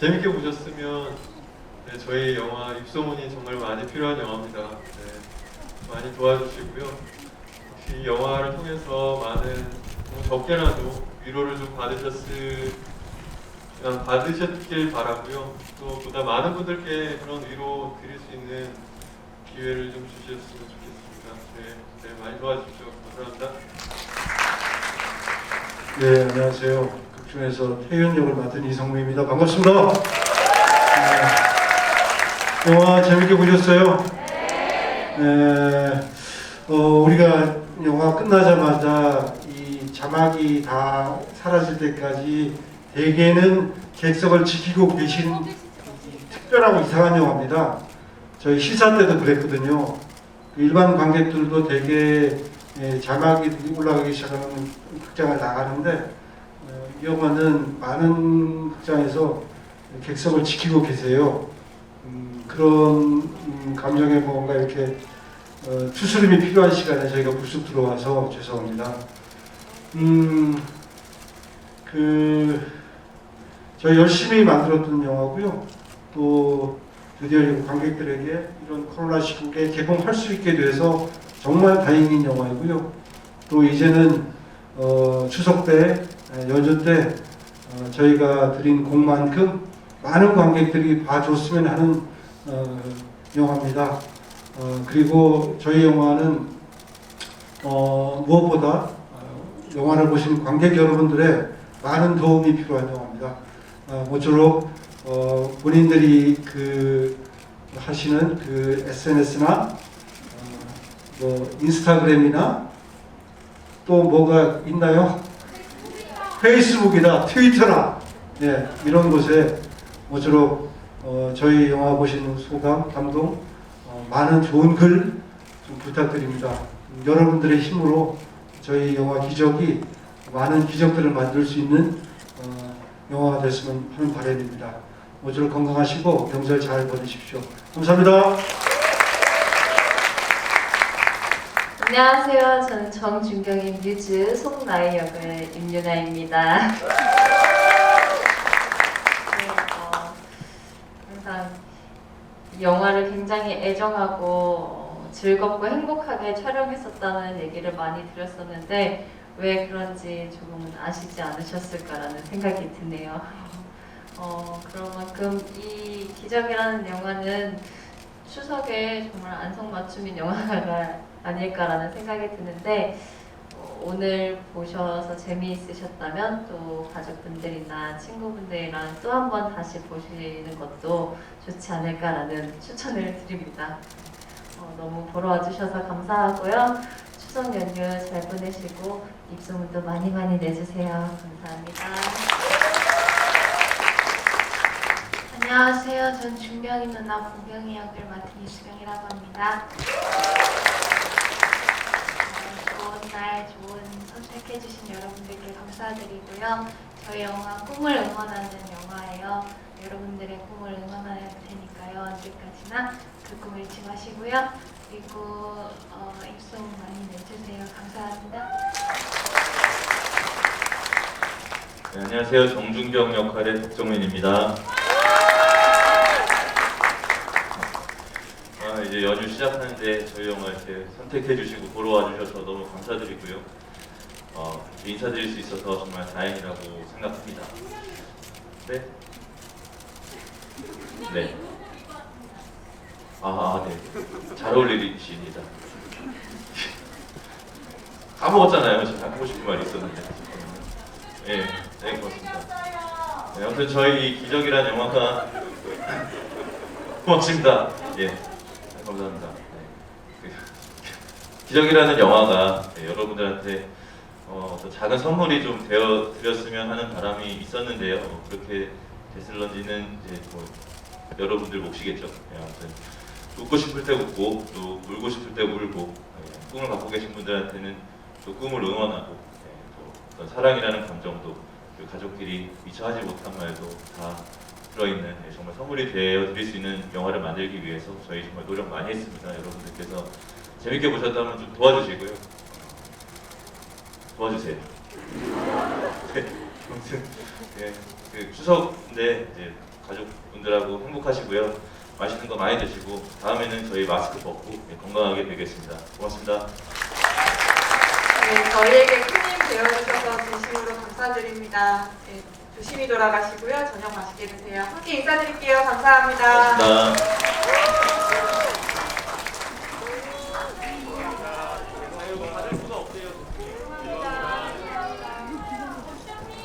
재밌게 보셨으면 네, 저희 영화 입소문이 정말 많이 필요한 영화입니다. 네, 많이 도와주시고요. 이 영화를 통해서 많은 뭐 적게라도 위로를 좀 받으셨을 받으셨길 바라고요. 또 보다 많은 분들께 그런 위로 드릴 수 있는 기회를 좀 주셨으면 좋겠습니다. 네, 네 많이 도와주십시오. 감사합니다. 네, 안녕하세요. 극중에서 태연 역을 맡은 이성무입니다. 반갑습니다. 네. 영화 재밌게 보셨어요? 네. 어, 우리가 영화 끝나자마자 이 자막이 다 사라질 때까지 대개는 객석을 지키고 계신 특별하고 이상한 영화입니다. 저희 시사 때도 그랬거든요. 일반 관객들도 되게 예, 자막이 올라가기 시작하면 극장을 나가는데 영화는 많은 극장에서 객석을 지키고 계세요. 음, 그런 음, 감정에 뭔가 이렇게 어, 추스름이 필요한 시간에 저희가 불쑥 들어와서 죄송합니다. 음, 그 저희 열심히 만들었던 영화고요. 또 드디어 이 관객들에게 이런 코로나 시국에 개봉할 수 있게 돼서 정말 다행인 영화이고요. 또 이제는 어, 추석 때 에, 연휴 때 어, 저희가 드린 공만큼 많은 관객들이 봐줬으면 하는 어, 영화입니다. 어, 그리고 저희 영화는 어, 무엇보다 어, 영화를 보신 관객 여러분들의 많은 도움이 필요한 영화입니다. 어, 모쪼록 어, 본인들이 그 하시는 그 SNS나 뭐 인스타그램이나 또 뭐가 있나요? 페이스북이나 트위터나 예, 이런 곳에 모쪼록 어, 저희 영화 보시는 소감, 감동, 어, 많은 좋은 글 좀 부탁드립니다. 음, 여러분들의 힘으로 저희 영화 기적이 많은 기적들을 만들 수 있는 어, 영화가 됐으면 하는 바람입니다. 모쪼록 건강하시고 명절 잘 보내십시오. 감사합니다. 안녕하세요. 저는 정준경의 뮤즈 송나의 역을 임유나입니다. 네, 어, 항상 이 영화를 굉장히 애정하고 어, 즐겁고 행복하게 촬영했었다는 얘기를 많이 들었었는데 왜 그런지 조금은 아시지 않으셨을까라는 생각이 드네요. 어, 그런 만큼 이 기적이라는 영화는 추석에 정말 안성맞춤인 영화가 아닐까라는 생각이 드는데 어, 오늘 보셔서 재미있으셨다면 또 가족분들이나 친구분들이랑 또 한 번 다시 보시는 것도 좋지 않을까라는 추천을 드립니다. 어, 너무 보러 와주셔서 감사하고요. 추석 연휴 잘 보내시고 입소문도 많이 많이 내주세요. 감사합니다. 안녕하세요. 전 준경이 누나 보경이 역을 맡은 이수경이라고 합니다. 날 좋은 선택해주신 여러분들께 감사드리고요. 저희 영화 꿈을 응원하는 영화예요. 여러분들의 꿈을 응원할 테니까요. 언제까지나 그꿈 잃지 마시고요. 그리고 어, 입소문 많이 내주세요. 감사합니다. 네, 안녕하세요. 정준경 역할의 박정민입니다. 이제 연휴 시작하는데 저희 영화 이렇게 선택해 주시고 보러 와주셔서 너무 감사드리고요. 어, 인사드릴 수 있어서 정말 다행이라고 생각합니다. 네? 네. 아, 아, 네. 잘 어울리십니다. 까먹었잖아요. 제가 하고 싶은 말이 있었는데. 네, 네, 고맙습니다. 네, 아무튼 저희 이 기적이라는 영화가 고맙습니다. 예, 감사합니다. 네. 그 기적이라는 영화가 네, 여러분들한테 어, 또 작은 선물이 좀 되어 드렸으면 하는 바람이 있었는데요. 어, 그렇게 됐을런지는 이제 뭐 여러분들 몫이겠죠. 네, 아무튼 웃고 싶을 때 웃고 또 울고 싶을 때 울고 네, 꿈을 갖고 계신 분들한테는 또 꿈을 응원하고 네, 또 어떤 사랑이라는 감정도 그리고 가족끼리 미처 하지 못한 말도 다 들어있는 네, 정말 선물이 되어 드릴 수 있는 영화를 만들기 위해서 저희 정말 노력 많이 했습니다. 여러분들께서 재밌게 보셨다면 좀 도와주시고요. 도와주세요. 네, 아무튼 예, 그 추석인데 이제 가족분들하고 행복하시고요. 맛있는 거 많이 드시고 다음에는 저희 마스크 벗고 예, 건강하게 뵙겠습니다. 고맙습니다. 네, 저희에게 큰 힘 되어주셔서 진심으로 감사드립니다. 네, 조심히 돌아가시고요. 저녁 맛있게 드세요. 함께 인사드릴게요. 감사합니다. 고맙습니다.